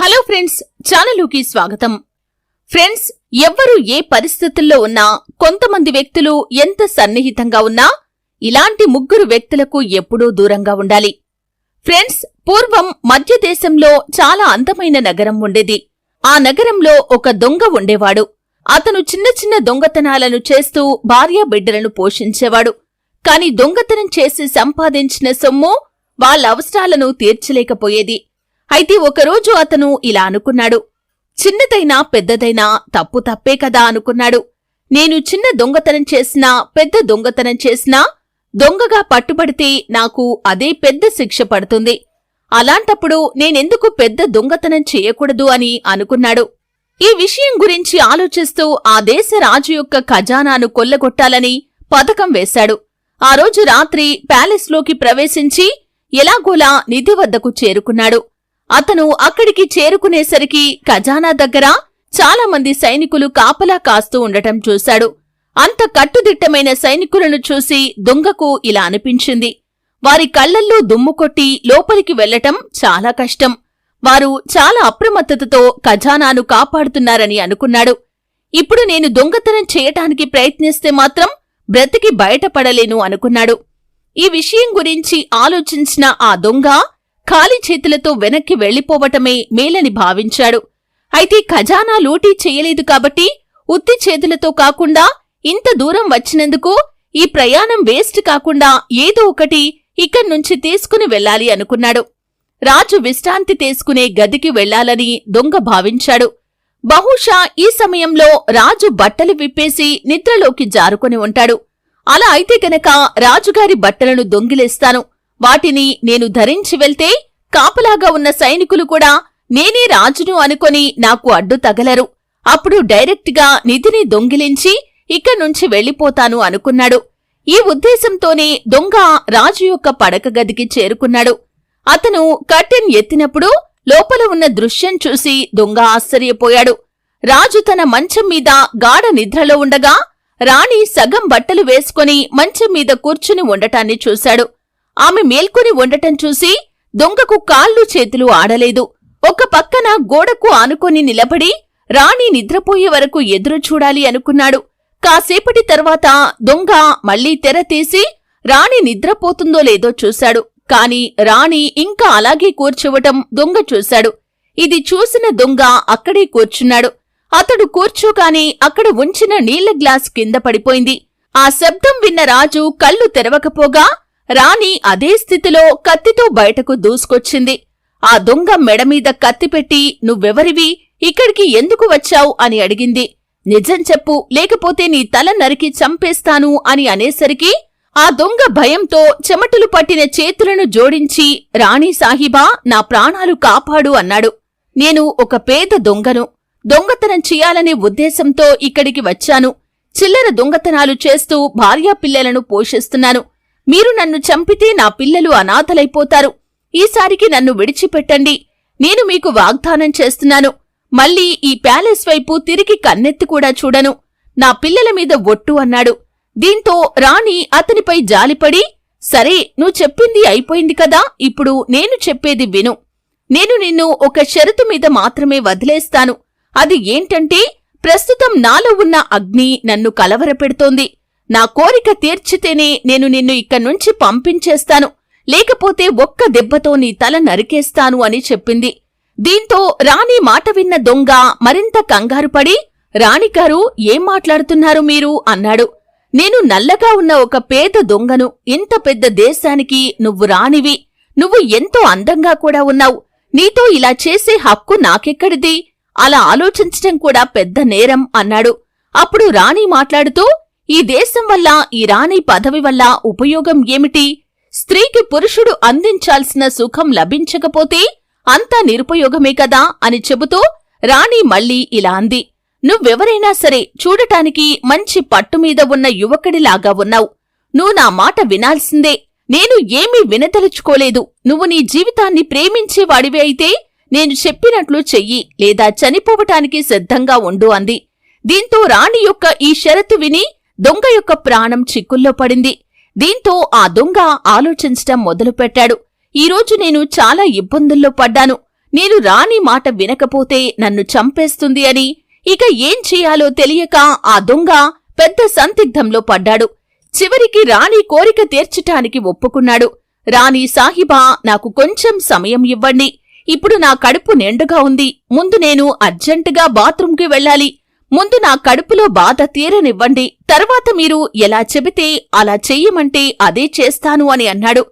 Hello friends ఛానలుకి స్వాగతం. Friends ఎవ్వరు ఏ పరిస్థితుల్లో ఉన్నా కొంతమంది వ్యక్తులు ఎంత సన్నిహితంగా ఉన్నా ఇలాంటి ముగ్గురు వ్యక్తులకు ఎప్పుడూ దూరంగా ఉండాలి. ఫ్రెండ్స్ పూర్వం మధ్య దేశంలో చాలా అందమైన నగరం ఉండేది. ఆ నగరంలో ఒక దొంగ ఉండేవాడు. అతను చిన్న చిన్న దొంగతనాలను చేస్తూ భార్యా బిడ్డలను పోషించేవాడు. కాని దొంగతనం చేసి సంపాదించిన సొమ్ము వాళ్ళ అవసరాలను తీర్చలేకపోయేది. అయితే ఒకరోజు అతను ఇలా అనుకున్నాడు. చిన్నదైనా పెద్దదైనా తప్పు తప్పే కదా అనుకున్నాడు. నేను చిన్న దొంగతనం చేసినా పెద్ద దొంగతనం చేసినా దొంగగా పట్టుబడితే నాకు అదే పెద్ద శిక్ష పడుతుంది. అలాంటప్పుడు నేనెందుకు పెద్ద దొంగతనం చేయకూడదు అని అనుకున్నాడు. ఈ విషయం గురించి ఆలోచిస్తూ ఆ దేశ రాజు యొక్క ఖజానాను కొల్లగొట్టాలని పథకం వేశాడు. ఆ రోజు రాత్రి ప్యాలెస్లోకి ప్రవేశించి ఎలాగోలా నిధి వద్దకు చేరుకున్నాడు. అతను అక్కడికి చేరుకునేసరికి ఖజానా దగ్గర చాలా మంది సైనికులు కాపలా కాస్తూ ఉండటం చూశాడు. అంత కట్టుదిట్టమైన సైనికులను చూసి దొంగకు ఇలా అనిపించింది. వారి కళ్ళల్లో దుమ్ము కొట్టి లోపలికి వెళ్ళటం చాలా కష్టం. వారు చాలా అప్రమత్తతతో ఖజానాను కాపాడుతున్నారని అనుకున్నాడు. ఇప్పుడు నేను దొంగతనం చేయటానికి ప్రయత్నిస్తే మాత్రం బ్రతికి బయటపడలేను అనుకున్నాడు. ఈ విషయం గురించి ఆలోచించిన ఆ దొంగ ఖాళీ చేతులతో వెనక్కి వెళ్ళిపోవటమే మేలని భావించాడు. అయితే ఖజానా లూటీ చేయలేదు కాబట్టి ఉత్తి చేతులతో కాకుండా ఇంత దూరం వచ్చినందుకు ఈ ప్రయాణం వేస్ట్ కాకుండా ఏదో ఒకటి ఇక్కడ్నుంచి తీసుకుని వెళ్ళాలి అనుకున్నాడు. రాజు విశ్రాంతి తీసుకునే గదికి వెళ్ళాలని దొంగ భావించాడు. బహుశా ఈ సమయంలో రాజు బట్టలు విప్పేసి నిద్రలోకి జారుకొని ఉంటాడు. అలా అయితే గనక రాజుగారి బట్టలను దొంగిలేస్తాను. వాటిని నేను ధరించి వెళ్తే కాపలాగా ఉన్న సైనికులు కూడా నేనే రాజును అనుకొని నాకు అడ్డు తగలరు. అప్పుడు డైరెక్ట్గా నిధిని దొంగిలించి ఇక్కడ్నుంచి వెళ్ళిపోతాను అనుకున్నాడు. ఈ ఉద్దేశంతోనే దొంగ రాజు యొక్క పడక గదికి చేరుకున్నాడు. అతను కర్టెన్ ఎత్తినప్పుడు లోపల ఉన్న దృశ్యం చూసి దొంగ ఆశ్చర్యపోయాడు. రాజు తన మంచం మీద గాఢ నిద్రలో ఉండగా రాణి సగం బట్టలు వేసుకుని మంచం మీద కూర్చుని ఉండటాన్ని చూశాడు. ఆమె మేల్కొని ఉండటం చూసి దొంగకు కాళ్ళు చేతులు ఆడలేదు. ఒక పక్కన గోడకు ఆనుకొని నిలబడి రాణి నిద్రపోయే వరకు ఎదురు చూడాలి అనుకున్నాడు. కాసేపటి తర్వాత దొంగ మళ్ళీ తెర తీసి రాణి నిద్రపోతుందో లేదో చూశాడు. కాని రాణి ఇంకా అలాగే కూర్చోవటం దొంగ చూశాడు. ఇది చూసిన దొంగ అక్కడే కూర్చున్నాడు. అతడు కూర్చోగానే అక్కడ ఉంచిన నీళ్ళ గ్లాస్ కింద పడిపోయింది. ఆ శబ్దం విన్న రాజు కళ్ళు తెరవకపోగా రాణి అదే స్థితిలో కత్తితో బయటకు దూసుకొచ్చింది. ఆ దొంగ మెడమీద కత్తిపెట్టి నువ్వెవరివి? ఇక్కడికి ఎందుకు వచ్చావు? అని అడిగింది. నిజం చెప్పు లేకపోతే నీ తల నరికి చంపేస్తాను అని అనేసరికి ఆ దొంగ భయంతో చెమటలు పట్టిన చేతులను జోడించి రాణి సాహిబా నా ప్రాణాలు కాపాడు అన్నాడు. నేను ఒక పేద దొంగను. దొంగతనం చేయాలనే ఉద్దేశంతో ఇక్కడికి వచ్చాను. చిల్లర దొంగతనాలు చేస్తూ భార్యాపిల్లలను పోషిస్తున్నాను. మీరు నన్ను చంపితే నా పిల్లలు అనాథలైపోతారు. ఈసారికి నన్ను విడిచిపెట్టండి. నేను మీకు వాగ్దానం చేస్తున్నాను. మళ్ళీ ఈ ప్యాలెస్ వైపు తిరిగి కన్నెత్తి కూడా చూడను. నా పిల్లల మీద ఒట్టు అన్నాడు. దీంతో రాణి అతనిపై జాలిపడి సరే నువ్వు చెప్పింది అయిపోయింది కదా ఇప్పుడు నేను చెప్పేది విను. నేను నిన్ను ఒక షరతు మీద మాత్రమే వదిలేస్తాను. అది ఏంటంటే ప్రస్తుతం నాలో ఉన్న అగ్ని నన్ను కలవరపెడుతోంది. నా కోరిక తీర్చితేనే నేను నిన్ను ఇక్కడ్నుంచి పంపించేస్తాను. లేకపోతే ఒక్క దెబ్బతో నీ తల నరికేస్తాను అని చెప్పింది. దీంతో రాణి మాట విన్న దొంగ మరింత కంగారుపడి రాణిగారు ఏం మాట్లాడుతున్నారు మీరు? అన్నాడు. నేను నల్లగా ఉన్న ఒక పేద దొంగను ఇంత పెద్ద దేశానికి నువ్వు రానివి నువ్వు ఎంతో అందంగా కూడా ఉన్నావు. నీతో ఇలా చేసే హక్కు నాకెక్కడిది? అలా ఆలోచించటం కూడా పెద్ద నేరం అన్నాడు. అప్పుడు రాణి మాట్లాడుతూ ఈ దేశం వల్ల ఈ రాణి పదవి వల్ల ఉపయోగం ఏమిటి? స్త్రీకి పురుషుడు అందించాల్సిన సుఖం లభించకపోతే అంతా నిరుపయోగమే కదా అని చెబుతూ రాణి మళ్ళీ ఇలా అంది. నువ్వెవరైనా సరే చూడటానికి మంచి పట్టుమీద ఉన్న యువకుడిలాగా ఉన్నావు. నువ్వు నా మాట వినాల్సిందే. నేను ఏమీ వినదలుచుకోలేదు. నువ్వు నీ జీవితాన్ని ప్రేమించేవాడివి అయితే నేను చెప్పినట్లు చెయ్యి లేదా చనిపోవటానికి సిద్ధంగా ఉండు అంది. దీంతో రాణి యొక్క ఈ షరతు విని దొంగ యొక్క ప్రాణం చిక్కుల్లో పడింది. దీంతో ఆ దొంగ ఆలోచించటం మొదలుపెట్టాడు. ఈరోజు నేను చాలా ఇబ్బందుల్లో పడ్డాను. నేను రాణి మాట వినకపోతే నన్ను చంపేస్తుంది అని. ఇక ఏం చెయ్యాలో తెలియక ఆ దొంగ పెద్ద సందిగ్ధంలో పడ్డాడు. చివరికి రాణి కోరిక తీర్చటానికి ఒప్పుకున్నాడు. రాణి సాహిబా నాకు కొంచెం సమయం ఇవ్వండి. ఇప్పుడు నా కడుపు నిండుగా ఉంది. ముందు నేను అర్జెంటుగా బాత్రూంకి వెళ్ళాలి. ముందు నా కడుపులో బాధ తీరనివ్వండి. తర్వాత మీరు ఎలా చెబితే అలా చెయ్యమంటే అదే చేస్తాను అని అన్నాడు.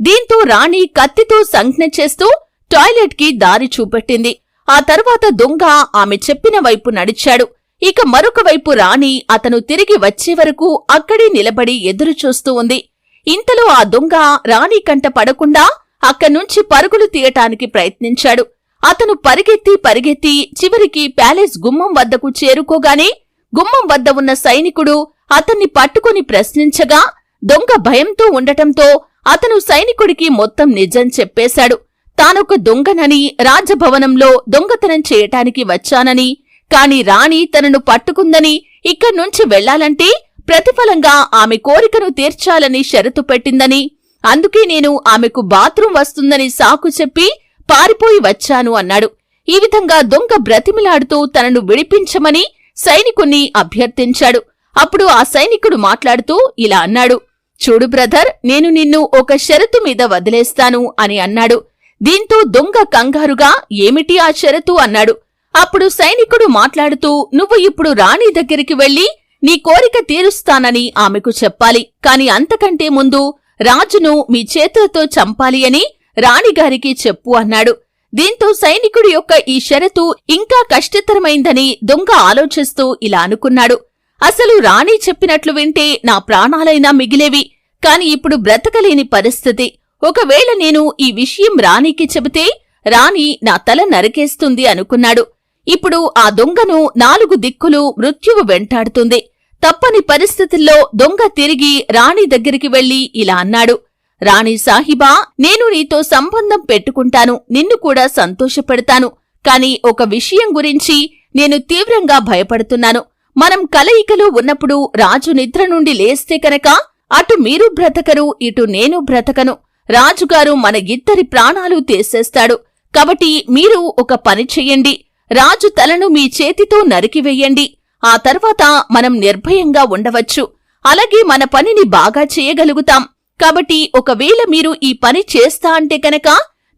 దీంతో రాణి కత్తితో సంజ్ఞ చేస్తూ టాయిలెట్కి దారి చూపెట్టింది. ఆ తర్వాత దొంగ ఆమె చెప్పిన వైపు నడిచాడు. ఇక మరొక వైపు రాణి అతను తిరిగి వచ్చే వరకు అక్కడే నిలబడి ఎదురుచూస్తూ ఉంది. ఇంతలో ఆ దొంగ రాణి కంట పడకుండా అక్కడ్నుంచి పరుగులు తీయటానికి ప్రయత్నించాడు. అతను పరిగెత్తి పరిగెత్తి చివరికి ప్యాలెస్ గుమ్మం వద్దకు చేరుకోగానే గుమ్మం వద్ద ఉన్న సైనికుడు అతన్ని పట్టుకుని ప్రశ్నించగా దొంగ భయంతో ఉండటంతో అతను సైనికుడికి మొత్తం నిజం చెప్పేశాడు. తానొక దొంగనని రాజభవనంలో దొంగతనం చేయటానికి వచ్చానని కాని రాణి తనను పట్టుకుందని ఇక్కడ్నుంచి వెళ్ళాలంటే ప్రతిఫలంగా ఆమె కోరికను తీర్చాలని షరతు పెట్టిందని అందుకే నేను ఆమెకు బాత్రూం వస్తుందని సాకు చెప్పి పారిపోయి వచ్చాను అన్నాడు. ఈ విధంగా దొంగ బ్రతిమిలాడుతూ తనను విడిపించమని సైనికుణ్ణి అభ్యర్థించాడు. అప్పుడు ఆ సైనికుడు మాట్లాడుతూ ఇలా అన్నాడు. చూడు బ్రదర్ నేను నిన్ను ఒక షరతు మీద వదిలేస్తాను అని అన్నాడు. దీంతో దొంగ కంగారుగా ఏమిటి ఆ షరతు? అన్నాడు. అప్పుడు సైనికుడు మాట్లాడుతూ నువ్వు ఇప్పుడు రాణి దగ్గరికి వెళ్ళి నీ కోరిక తీరుస్తానని ఆమెకు చెప్పాలి. కాని అంతకంటే ముందు రాజును మీ చేతులతో చంపాలి అని రాణిగారికి చెప్పు అన్నాడు. దీంతో సైనికుడి యొక్క ఈ షరతు ఇంకా కష్టతరమైందని దొంగ ఆలోచిస్తూ ఇలా అనుకున్నాడు. అసలు రాణి చెప్పినట్లు వింటే నా ప్రాణాలైనా మిగిలేవి కాని ఇప్పుడు బ్రతకలేని పరిస్థితి. ఒకవేళ నేను ఈ విషయం రాణికి చెబితే రాణి నా తల నరికేస్తుంది అనుకున్నాడు. ఇప్పుడు ఆ దొంగను నాలుగు దిక్కులు మృత్యువు వెంటాడుతుంది. తప్పని పరిస్థితుల్లో దొంగ తిరిగి రాణి దగ్గరికి వెళ్ళి ఇలా అన్నాడు. రాణి సాహిబా నేను నీతో సంబంధం పెట్టుకుంటాను. నిన్ను కూడా సంతోషపెడతాను. కాని ఒక విషయం గురించి నేను తీవ్రంగా భయపడుతున్నాను. మనం కలయికలో ఉన్నప్పుడు రాజు నిద్ర నుండి లేస్తే కనుక అటు మీరు బ్రతకరు ఇటు నేను బ్రతకను. రాజుగారు మన ఇద్దరి ప్రాణాలు తీసేస్తాడు. కాబట్టి మీరు ఒక పని చెయ్యండి రాజు తలను మీ చేతితో నరికివెయ్యండి ఆ తర్వాత మనం నిర్భయంగా ఉండవచ్చు. అలాగే మన పనిని బాగా చేయగలుగుతాం. కాబట్టి ఒకవేళ మీరు ఈ పని చేస్తా అంటే కనుక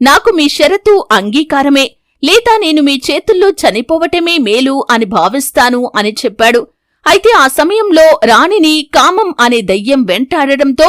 నాకు మీ షరతు అంగీకారమే లేదా నేను మీ చేతుల్లో చనిపోవటమే మేలు అని భావిస్తాను అని చెప్పాడు. అయితే ఆ సమయంలో రాణిని కామం అనే దయ్యం వెంటాడడంతో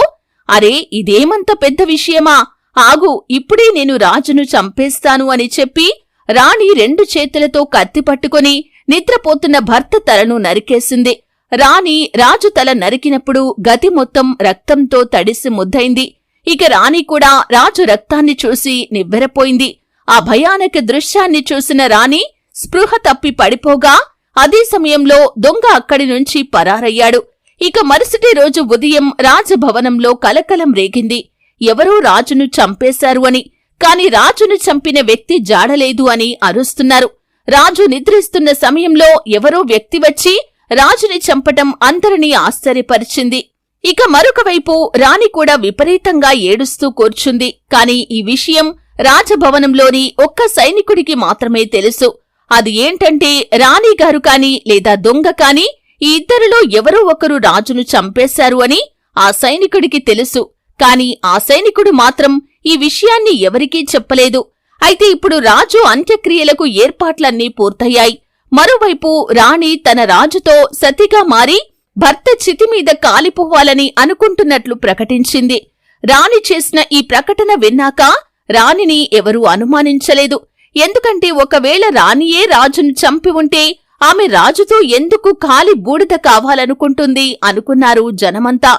అరే ఇదేమంత పెద్ద విషయమా? ఆగు ఇప్పుడే నేను రాజును చంపేస్తాను అని చెప్పి రాణి రెండు చేతులతో కత్తి పట్టుకుని నిద్రపోతున్న భర్త తలను నరికేసింది. రాణి రాజు తల నరికినప్పుడు గతి మొత్తం రక్తంతో తడిసి ముద్దైంది ఇక రాణి కూడా రాజు రక్తాన్ని చూసి నివ్వెరపోయింది. ఆ భయానక దృశ్యాన్ని చూసిన రాణి స్పృహ తప్పి పడిపోగా అదే సమయంలో దొంగ అక్కడి నుంచి పరారయ్యాడు. ఇక మరుసటి రోజు ఉదయం రాజభవనంలో కలకలం రేగింది. ఎవరో రాజును చంపేశారు అని కాని రాజును చంపిన వ్యక్తి జాడలేదు అని అరుస్తున్నారు. రాజు నిద్రిస్తున్న సమయంలో ఎవరో వ్యక్తి వచ్చి రాజుని చంపటం అందరినీ ఆశ్చర్యపరిచింది. ఇక మరొక వైపు రాణి కూడా విపరీతంగా ఏడుస్తూ కూర్చుంది. కాని ఈ విషయం రాజభవనంలోని ఒక్క సైనికుడికి మాత్రమే తెలుసు. అది ఏంటంటే రాణిగారు కాని లేదా దొంగ కాని ఈ ఇద్దరిలో ఎవరో ఒకరు రాజును చంపేశారు అని ఆ సైనికుడికి తెలుసు. కాని ఆ సైనికుడు మాత్రం ఈ విషయాన్ని ఎవరికీ చెప్పలేదు. అయితే ఇప్పుడు రాజు అంత్యక్రియలకు ఏర్పాట్లన్నీ పూర్తయ్యాయి. మరోవైపు రాణి తన రాజుతో సతిగా మారి భర్త చితిమీద కాలిపోవాలని అనుకుంటున్నట్లు ప్రకటించింది. రాణి చేసిన ఈ ప్రకటన విన్నాక రాణిని ఎవరూ అనుమానించలేదు. ఎందుకంటే ఒకవేళ రాణియే రాజును చంపి ఉంటే ఆమె రాజుతో ఎందుకు కాలి బూడిద కావాలనుకుంటుంది అనుకున్నారు జనమంతా.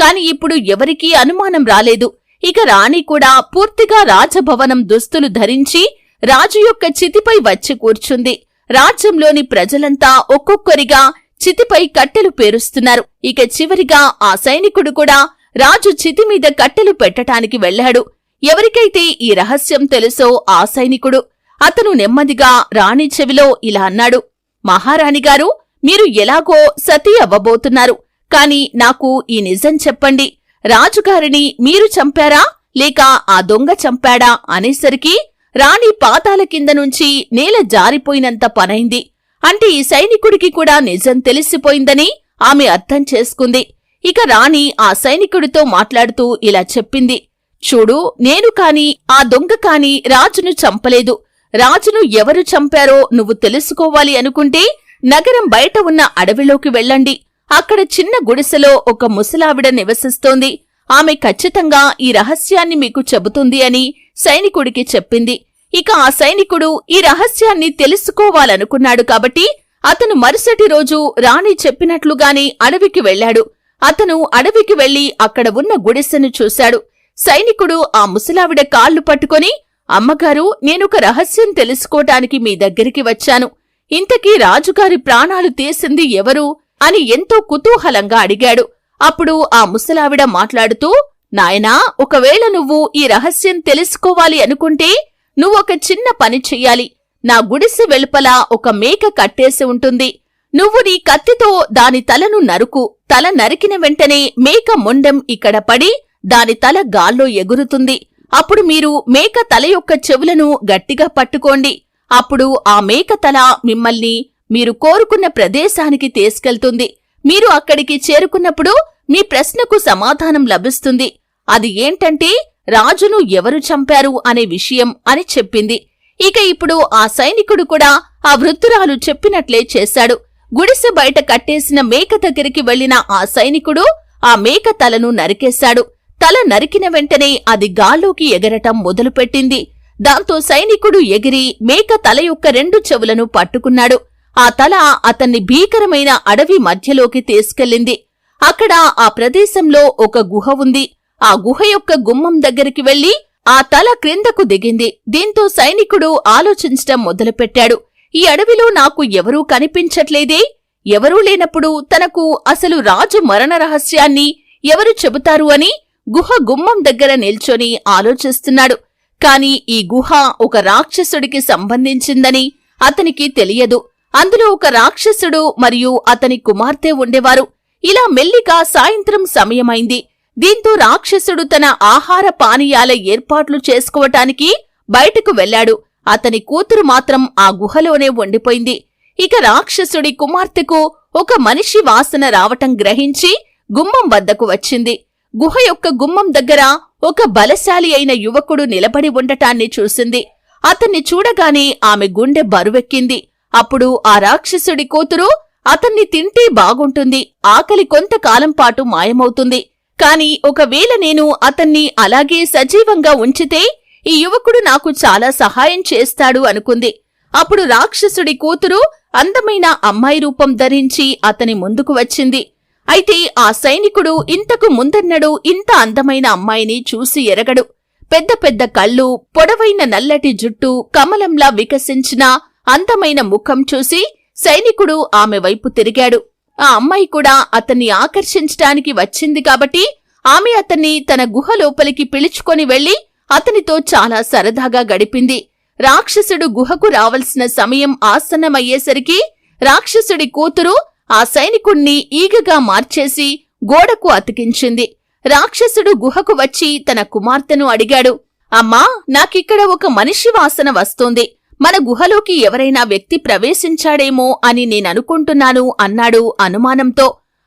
కాని ఇప్పుడు ఎవరికీ అనుమానం రాలేదు. ఇక రాణి కూడా పూర్తిగా రాజభవనం దుస్తులు ధరించి రాజు యొక్క చితిపై వచ్చి కూర్చుంది. రాజ్యంలోని ప్రజలంతా ఒక్కొక్కరిగా చితిపై కట్టెలు పేరుస్తున్నారు. ఇక చివరిగా ఆ సైనికుడు కూడా రాజు చితి మీద కట్టెలు పెట్టటానికి వెళ్ళాడు. ఎవరికైతే ఈ రహస్యం తెలుసో ఆ సైనికుడు. అతను నెమ్మదిగా రాణి చెవిలో ఇలా అన్నాడు మహారాణిగారు మీరు ఎలాగో సతీ అవ్వబోతున్నారు. కాని నాకు ఈ నిజం చెప్పండి. రాజుగారిని మీరు చంపారా? లేక ఆ దొంగ చంపాడా? అనేసరికి రాణి పాతాల కింద నుంచి నేల జారిపోయినంత పనైంది. అంటే ఈ సైనికుడికి కూడా నిజం తెలిసిపోయిందని ఆమె అర్థం చేసుకుంది. ఇక రాణి ఆ సైనికుడితో మాట్లాడుతూ ఇలా చెప్పింది. చూడు నేను కాని ఆ దొంగ కాని రాజును చంపలేదు. రాజును ఎవరు చంపారో నువ్వు తెలుసుకోవాలి అనుకుంటే నగరం బయట ఉన్న అడవిలోకి వెళ్ళండి. అక్కడ చిన్న గుడిసెలో ఒక ముసలావిడ నివసిస్తోంది. ఆమె ఖచ్చితంగా ఈ రహస్యాన్ని మీకు చెబుతుంది అని సైనికుడికి చెప్పింది. ఇక ఆ సైనికుడు ఈ రహస్యాన్ని తెలుసుకోవాలనుకున్నాడు కాబట్టి అతను మరుసటి రోజు రాణి చెప్పినట్లుగానే అడవికి వెళ్ళాడు. అతను అడవికి వెళ్ళి అక్కడ ఉన్న గుడిసెను చూశాడు. సైనికుడు ఆ ముసలావిడ కాళ్ళు పట్టుకొని అమ్మగారు నేనొక రహస్యం తెలుసుకోటానికి మీ దగ్గరికి వచ్చాను. ఇంతకీ రాజుగారి ప్రాణాలు తీసింది ఎవరు? అని ఎంతో కుతూహలంగా అడిగాడు. అప్పుడు ఆ ముసలావిడ మాట్లాడుతూ నాయనా ఒకవేళ నువ్వు ఈ రహస్యం తెలుసుకోవాలి అనుకుంటే నువ్వొక చిన్న పని చెయ్యాలి. నా గుడిసె వెలుపల ఒక మేక కట్టేసి ఉంటుంది. నువ్వు నీ కత్తితో దాని తలను నరుకు. తల నరికిన వెంటనే మేక మొండెం ఇక్కడ పడి దాని తల గాల్లో ఎగురుతుంది. అప్పుడు మీరు మేక తల యొక్క చెవులను గట్టిగా పట్టుకోండి. అప్పుడు ఆ మేక తల మిమ్మల్ని మీరు కోరుకున్న ప్రదేశానికి తీసుకెళ్తుంది. మీరు అక్కడికి చేరుకున్నప్పుడు మీ ప్రశ్నకు సమాధానం లభిస్తుంది. అది ఏంటంటే రాజును ఎవరు చంపారు అనే విషయం అని చెప్పింది. ఇక ఇప్పుడు ఆ సైనికుడు కూడా ఆ వృద్ధురాలు చెప్పినట్లే చేశాడు. గుడిసె బయట కట్టేసిన మేక దగ్గరికి వెళ్ళిన ఆ సైనికుడు ఆ మేక తలను నరికేశాడు. తల నరికిన వెంటనే అది గాల్లోకి ఎగరటం మొదలుపెట్టింది. దాంతో సైనికుడు ఎగిరి మేక తల యొక్క రెండు చెవులను పట్టుకున్నాడు. ఆ తల అతన్ని భీకరమైన అడవి మధ్యలోకి తీసుకెళ్ళింది. అక్కడ ఆ ప్రదేశంలో ఒక గుహ ఉంది. ఆ గుహ యొక్క గుమ్మం దగ్గరికి వెళ్ళి ఆ తల క్రిందకు దిగింది. దీంతో సైనికుడు ఆలోచించటం మొదలుపెట్టాడు. ఈ అడవిలో నాకు ఎవరూ కనిపించట్లేదే. ఎవరూ లేనప్పుడు తనకు అసలు రాజు మరణ రహస్యాన్ని ఎవరు చెబుతారు అని గుహ గుమ్మం దగ్గర నిల్చొని ఆలోచిస్తున్నాడు. కాని ఈ గుహ ఒక రాక్షసుడికి సంబంధించిందని అతనికి తెలియదు. అందులో ఒక రాక్షసుడు మరియు అతని కుమార్తె ఉండేవారు. ఇలా మెల్లిగా సాయంత్రం సమయమైంది. దీంతో రాక్షసుడు తన ఆహార పానీయాల ఏర్పాట్లు చేసుకోవటానికి బయటకు వెళ్ళాడు అతని కూతురు మాత్రం ఆ గుహలోనే ఉండిపోయింది. ఇక రాక్షసుడి కుమార్తెకు ఒక మనిషి వాసన రావటం గ్రహించి గుమ్మం వద్దకు వచ్చింది. గుహ యొక్క గుమ్మం దగ్గర ఒక బలశాలి అయిన యువకుడు నిలబడి ఉండటాన్ని చూసింది. అతన్ని చూడగానే ఆమె గుండె బరువెక్కింది. అప్పుడు ఆ రాక్షసుడి కూతురు అతన్ని తింటే బాగుంటుంది ఆకలి కొంతకాలం పాటు మాయమవుతుంది. కాని ఒకవేళ నేను అతన్ని అలాగే సజీవంగా ఉంచితే ఈ యువకుడు నాకు చాలా సహాయం చేస్తాడు అనుకుంది. అప్పుడు రాక్షసుడి కూతురు అందమైన అమ్మాయి రూపం ధరించి అతని ముందుకు వచ్చింది. అయితే ఆ సైనికుడు ఇంతకు ముందన్నడు ఇంత అందమైన అమ్మాయిని చూసి ఎరగడు. పెద్ద పెద్ద కళ్ళు పొడవైన నల్లటి జుట్టు కమలంలా వికసించిన అందమైన ముఖం చూసి సైనికుడు ఆమె వైపు తిరిగాడు. ఆ అమ్మాయి కూడా అతన్ని ఆకర్షించటానికి వచ్చింది కాబట్టి ఆమె అతన్ని తన గుహ లోపలికి పిలుచుకొని వెళ్ళి అతనితో చాలా సరదాగా గడిపింది. రాక్షసుడు గుహకు రావలసిన సమయం ఆసన్నమయ్యేసరికి రాక్షసుడి కూతురు ఆ సైనికుణ్ణి ఈగగా మార్చేసి గోడకు అతికించింది. రాక్షసుడు గుహకు వచ్చి తన కుమార్తెను అడిగాడు అమ్మా నాకిక్కడ ఒక మనిషి వాసన వస్తోంది. మన గుహలోకి ఎవరైనా వ్యక్తి ప్రవేశించాడేమో అని నేననుకుంటున్నాను అన్నాడు అనుమానంతో.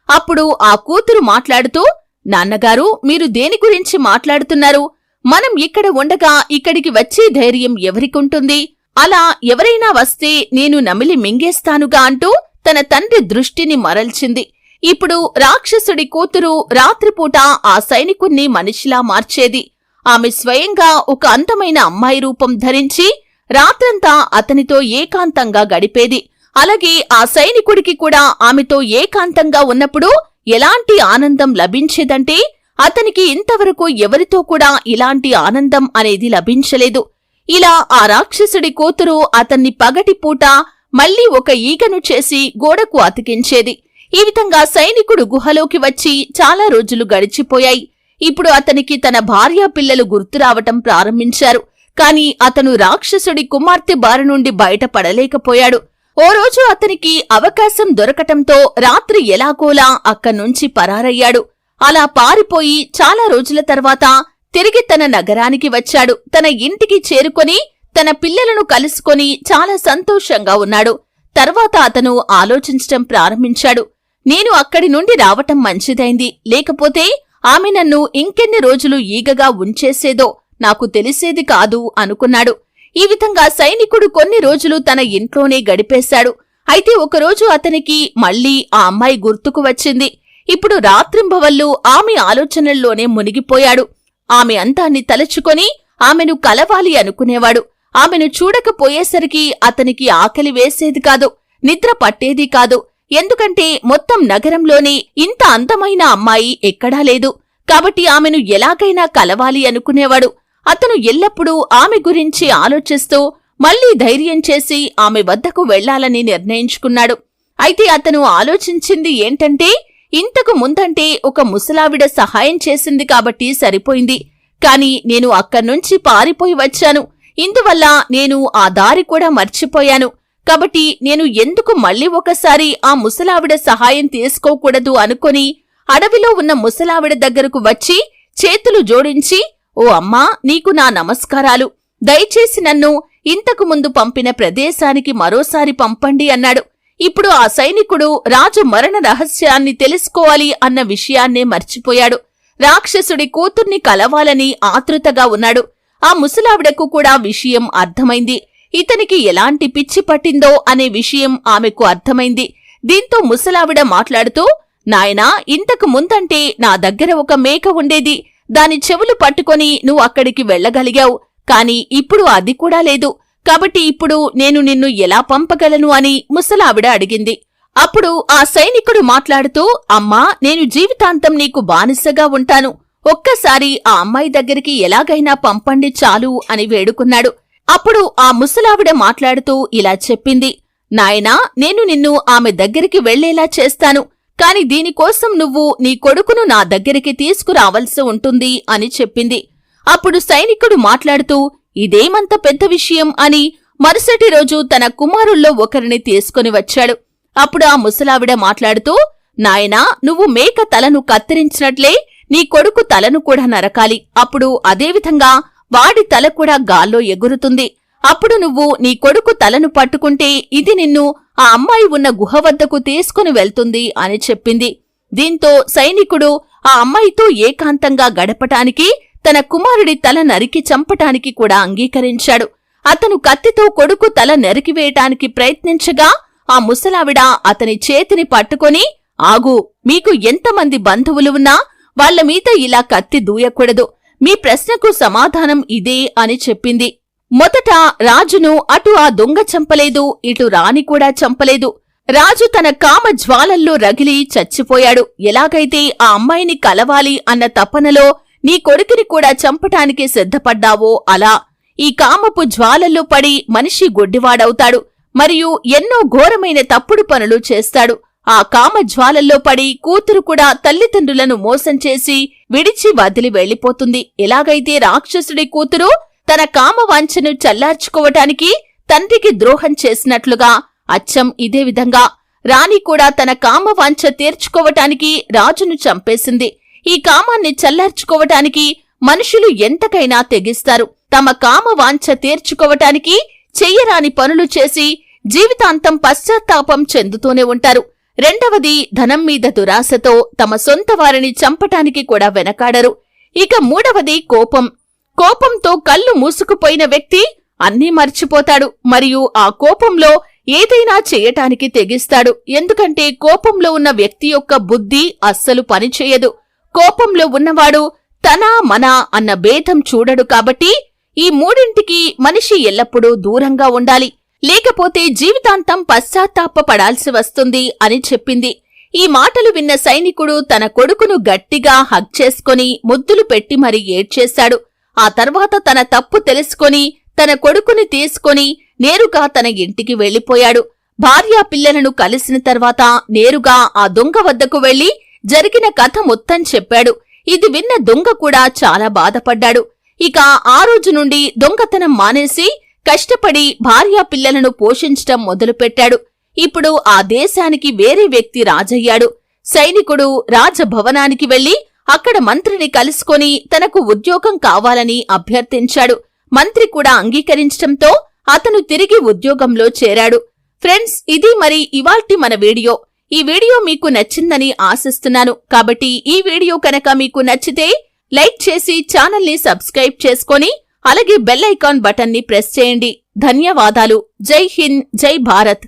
అప్పుడు ఆ కూతురు మాట్లాడుతూ నాన్నగారు మీరు దేని గురించి మాట్లాడుతున్నారు? మనం ఇక్కడ ఉండగా ఇక్కడికి వచ్చే ధైర్యం ఎవరికుంటుంది? అలా ఎవరైనా వస్తే నేను నమిలి మింగేస్తానుగా అంటూ తన తండ్రి దృష్టిని మరల్చింది. ఇప్పుడు రాక్షసుడి కూతురు రాత్రిపూట ఆ సైనికుణ్ణి మనిషిలా మార్చేది. ఆమె స్వయంగా ఒక అందమైన అమ్మాయి రూపం ధరించి రాత్రంతా అతనితో ఏకాంతంగా గడిపేది. అలాగే ఆ సైనికుడికి కూడా ఆమెతో ఏకాంతంగా ఉన్నప్పుడు ఎలాంటి ఆనందం లభించేదంటే అతనికి ఇంతవరకు ఎవరితో కూడా ఇలాంటి ఆనందం అనేది లభించలేదు. ఇలా ఆ రాక్షసుడి కూతురు అతన్ని పగటిపూట మళ్ళీ ఒక ఈగను చేసి గోడకు అతికించేది. ఈ విధంగా సైనికుడు గుహలోకి వచ్చి చాలా రోజులు గడిచిపోయాయి. ఇప్పుడు అతనికి తన భార్యా పిల్లలు గుర్తురావటం ప్రారంభించారు. కాని అతను రాక్షసుడి కుమార్తె బారి నుండి బయటపడలేకపోయాడు. ఓ రోజు అతనికి అవకాశం దొరకటంతో రాత్రి ఎలాగోలా అక్కడ్నుంచి పరారయ్యాడు. అలా పారిపోయి చాలా రోజుల తర్వాత తిరిగి తన నగరానికి వచ్చాడు. తన ఇంటికి చేరుకొని తన పిల్లలను కలుసుకొని చాలా సంతోషంగా ఉన్నాడు. తర్వాత అతను ఆలోచించటం ప్రారంభించాడు. నేను అక్కడి నుండి రావటం మంచిదైంది. లేకపోతే ఆమె నన్ను ఇంకెన్ని రోజులు ఈగగా ఉంచేసేదో నాకు తెలిసేది కాదు అనుకున్నాడు. ఈ విధంగా సైనికుడు కొన్ని రోజులు తన ఇంట్లోనే గడిపేశాడు. అయితే ఒకరోజు అతనికి మళ్ళీ ఆ అమ్మాయి గుర్తుకు వచ్చింది. ఇప్పుడు రాత్రింబవళ్ళు ఆమె ఆలోచనల్లోనే మునిగిపోయాడు. ఆమె అంతాన్ని తలుచుకొని ఆమెను కలవాలి అనుకునేవాడు. ఆమెను చూడకపోయేసరికి అతనికి ఆకలి వేసేది కాదు నిద్ర పట్టేది కాదు. ఎందుకంటే మొత్తం నగరంలోనే ఇంత అందమైన అమ్మాయి ఎక్కడా లేదు. కాబట్టి ఆమెను ఎలాగైనా కలవాలి అనుకునేవాడు. అతను ఎల్లప్పుడూ ఆమె గురించి ఆలోచిస్తూ మళ్ళీ ధైర్యం చేసి ఆమె వద్దకు వెళ్ళాలని నిర్ణయించుకున్నాడు. అయితే అతను ఆలోచించింది ఏంటంటే ఇంతకు ముందంటే ఒక ముసలావిడ సహాయం చేసింది కాబట్టి సరిపోయింది. కాని నేను అక్కడ్నుంచి పారిపోయి వచ్చాను. ఇందువల్ల నేను ఆ దారి కూడా మర్చిపోయాను. కాబట్టి నేను ఎందుకు మళ్ళీ ఒకసారి ఆ ముసలావిడ సహాయం తీసుకోకూడదు అనుకొని అడవిలో ఉన్న ముసలావిడ దగ్గరకు వచ్చి చేతులు జోడించి ఓ అమ్మా నీకు నా నమస్కారాలు. దయచేసి నన్ను ఇంతకు ముందు పంపిన ప్రదేశానికి మరోసారి పంపండి అన్నాడు. ఇప్పుడు ఆ సైనికుడు రాజు మరణ రహస్యాన్ని తెలుసుకోవాలి అన్న విషయాన్నే మర్చిపోయాడు. రాక్షసుడి కూతుర్ని కలవాలని ఆతృతగా ఉన్నాడు. ఆ ముసలావిడకు కూడా విషయం అర్థమైంది. ఇతనికి ఎలాంటి పిచ్చి పట్టిందో అనే విషయం ఆమెకు అర్థమైంది. దీంతో ముసలావిడ మాట్లాడుతూ నాయనా ఇంతకు ముందంటే నా దగ్గర ఒక మేక ఉండేది. దాని చెవులు పట్టుకొని నువ్వు అక్కడికి వెళ్ళగలిగావు. కాని ఇప్పుడు అది కూడా లేదు. కాబట్టి ఇప్పుడు నేను నిన్ను ఎలా పంపగలను అని ముసలావిడ అడిగింది. అప్పుడు ఆ సైనికుడు మాట్లాడుతూ అమ్మా నేను జీవితాంతం నీకు బానిసగా ఉంటాను. ఒక్కసారి ఆ అమ్మాయి దగ్గరికి ఎలాగైనా పంపండి చాలు అని వేడుకున్నాడు. అప్పుడు ఆ ముసలావిడ మాట్లాడుతూ ఇలా చెప్పింది నాయనా నేను నిన్ను ఆమె దగ్గరికి వెళ్ళేలా చేస్తాను. కాని దీనికోసం నువ్వు నీ కొడుకును నా దగ్గరికి తీసుకురావలసి ఉంటుంది అని చెప్పింది. అప్పుడు సైనికుడు మాట్లాడుతూ ఇదేమంత పెద్ద విషయం అని మరుసటి రోజు తన కుమారుల్లో ఒకరిని తీసుకుని వచ్చాడు. అప్పుడు ఆ ముసలావిడ మాట్లాడుతూ నాయనా నువ్వు మేక తలను కత్తిరించినట్లే నీ కొడుకు తలను కూడా నరకాలి. అప్పుడు అదేవిధంగా వాడి తల కూడా గాల్లో ఎగురుతుంది. అప్పుడు నువ్వు నీ కొడుకు తలను పట్టుకుంటే ఇది నిన్ను ఆ అమ్మాయి ఉన్న గుహ వద్దకు తీసుకుని వెళ్తుంది అని చెప్పింది. దీంతో సైనికుడు ఆ అమ్మాయితో ఏకాంతంగా గడపటానికి తన కుమారుడి తల నరికి చంపటానికి కూడా అంగీకరించాడు. అతను కత్తితో కొడుకు తల నరికివేయటానికి ప్రయత్నించగా ఆ ముసలావిడ అతని చేతిని పట్టుకొని ఆగు మీకు ఎంతమంది బంధువులు ఉన్నా వాళ్ళ మీద ఇలా కత్తి దూయకూడదు. మీ ప్రశ్నకు సమాధానం ఇదే అని చెప్పింది. మొదట రాజును అటు ఆ దొంగ చంపలేదు ఇటు రాణి కూడా చంపలేదు. రాజు తన కామ జ్వాలల్లో రగిలి చచ్చిపోయాడు. ఎలాగైతే ఆ అమ్మాయిని కలవాలి అన్న తపనలో నీ కొడుకుని కూడా చంపటానికి సిద్ధపడ్డావో అలా. ఈ కామపు జ్వాలల్లో పడి మనిషి గొడ్డివాడవుతాడు. మరియు ఎన్నో ఘోరమైన తప్పుడు పనులు చేస్తాడు. ఆ కామ జ్వాలల్లో పడి కూతురు కూడా తల్లిదండ్రులను మోసం చేసి విడిచి వదిలి వెళ్ళిపోతుంది ఎలాగైతే రాక్షసుడి కూతురు తన కామవాంఛను చల్లార్చుకోవటానికి తండ్రికి ద్రోహం చేసినట్లుగా అచ్చం ఇదే విధంగా. రాణి కూడా తన కామవాంఛ తీర్చుకోవటానికి రాజును చంపేసింది. ఈ కామాన్ని చల్లార్చుకోవటానికి మనుషులు ఎంతకైనా తెగిస్తారు. తమ కామవాంఛ తీర్చుకోవటానికి చెయ్యరాని పనులు చేసి జీవితాంతం పశ్చాత్తాపం చెందుతూనే ఉంటారు. రెండవది ధనం మీద దురాశతో తమ సొంత వారిని చంపటానికి కూడా వెనకాడరు. ఇక మూడవది కోపం. కోపంతో కళ్ళు మూసుకుపోయిన వ్యక్తి అన్నీ మర్చిపోతాడు. మరియు ఆ కోపంలో ఏదైనా చేయటానికి తెగిస్తాడు. ఎందుకంటే కోపంలో ఉన్న వ్యక్తి యొక్క బుద్ధి అస్సలు పనిచేయదు. కోపంలో ఉన్నవాడు తన మన అన్న భేదం చూడడు కాబట్టి ఈ మూడింటికి మనిషి ఎల్లప్పుడూ దూరంగా ఉండాలి. లేకపోతే జీవితాంతం పశ్చాత్తాపపడాల్సి వస్తుంది అని చెప్పింది. ఈ మాటలు విన్న సైనికుడు తన కొడుకును గట్టిగా హగ్ చేసుకుని ముద్దులు పెట్టి మరీ ఏడ్చేశాడు ఆ తర్వాత తన తప్పు తెలుసుకొని తన కొడుకుని తీసుకొని నేరుగా తన ఇంటికి వెళ్ళిపోయాడు భార్యా పిల్లలను కలిసిన తర్వాత నేరుగా ఆ దొంగ వద్దకు వెళ్ళి జరిగిన కథ మొత్తం చెప్పాడు. ఇది విన్న దొంగ కూడా చాలా బాధపడ్డాడు. ఇక ఆ రోజు నుండి దొంగతనం మానేసి కష్టపడి భార్యా పిల్లలను పోషించటం మొదలుపెట్టాడు. ఇప్పుడు ఆ దేశానికి వేరే వ్యక్తి రాజయ్యాడు. సైనికుడు రాజభవనానికి వెళ్ళి అక్కడ మంత్రిని కలుసుకొని తనకు ఉద్యోగం కావాలని అభ్యర్థించాడు. మంత్రి కూడా అంగీకరించటంతో అతను తిరిగి ఉద్యోగంలో చేరాడు. ఫ్రెండ్స్ ఇది మరి ఇవాల్టి మన వీడియో. ఈ వీడియో మీకు నచ్చిందని ఆశిస్తున్నాను. కాబట్టి ఈ వీడియో కనుక మీకు నచ్చితే లైక్ చేసి ఛానల్ని సబ్స్క్రైబ్ చేసుకొని అలాగే బెల్ ఐకాన్ బటన్ని ప్రెస్ చేయండి. ధన్యవాదాలు. జై హింద్ జై భారత్.